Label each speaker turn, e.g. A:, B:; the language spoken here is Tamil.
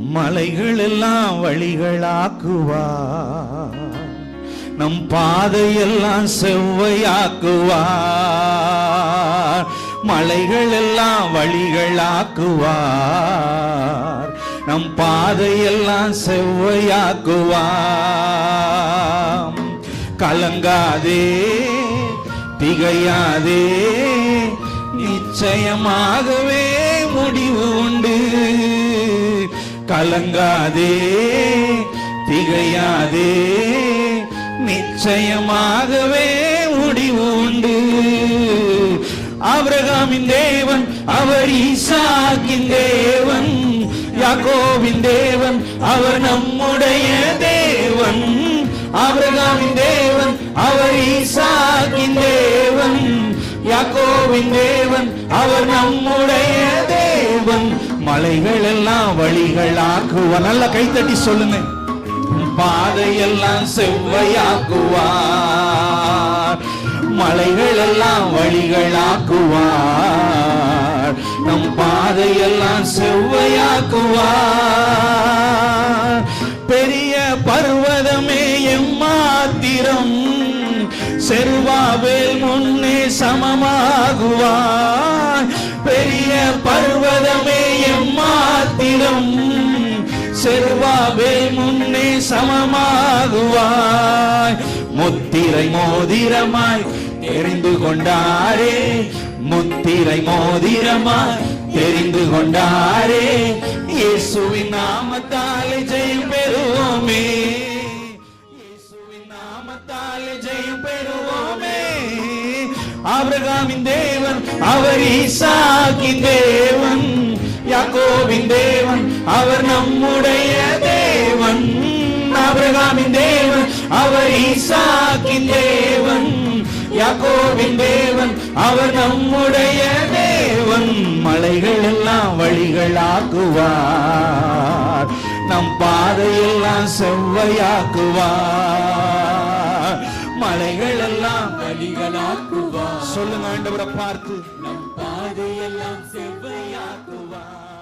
A: மலைகள் எல்லாம் வழிகளாக்குவா நம் பாதையெல்லாம் செவ்வையாக்குவா மலைகள் எல்லாம் வழிகளாக்குவார். நம் பாதையெல்லாம் செவ்வையாக்குவார். கலங்காதே திகையாதே நிச்சயமாகவே கலங்காதே திகையாதே நிச்சயமாகவே முடிவு உண்டு. ஆபிரகாமின் தேவன் அவர் ஈசாக்கின் தேவன். யாக்கோபின் தேவன் அவர் நம்முடைய தேவன். ஆபிரகாமின் தேவன் அவர் ஈசாக்கின் தேவன். யாக்கோவின் தேவன் அவர் நம்முடைய தேவன் தேவன் மலைகள் எல்லாம் வழிகள் ஆக்குவார் நல்ல கைத்தட்டி சொல்லுங்க. பாதையெல்லாம் செவ்வையாக்குவார். மலைகள் எல்லாம் வழிகள் ஆக்குவார் நம் பாதையெல்லாம் செவ்வையாக்குவார். பெரிய பர்வதமே எம்மாத்திரம் செல்வாவேல் முன்னே சமமாகுவார். பர்வதமே எம்மாத்திரம். செருவாவேல் முன்னே சமமாகுவாய். முத்திரை மோதிரமாய் தெரிந்து கொண்டாரே. முத்திரை மோதிரமாய் தெரிந்து கொண்டாரே. இயேசுவின் நாமத்தாலே ஜெயம் பெறுவோமே. இயேசுவின் நாமத்தாலே ஜெயம் பெறுவோமே. ஆபிரகாமின் தேவன் அவர் ஈசாக்கின் நம்முடைய தேவன் ஆபிரகாமின் தேவன் அவர் ஈசாக்கின் தேவன் யாக்கோபின் தேவன் அவர் நம்முடைய தேவன். மலைகள் எல்லாம் வழிகள் ஆக்குவார் நம் பாதையெல்லாம் செவ்வையாக்குவார். மலைகள் எல்லாம்
B: வழிகளாக்குவார்.
A: சொல்லுங்க ஆண்டவரை பார்த்து.
B: நம் பாதையெல்லாம்
A: செவ்வையாக்குவார்.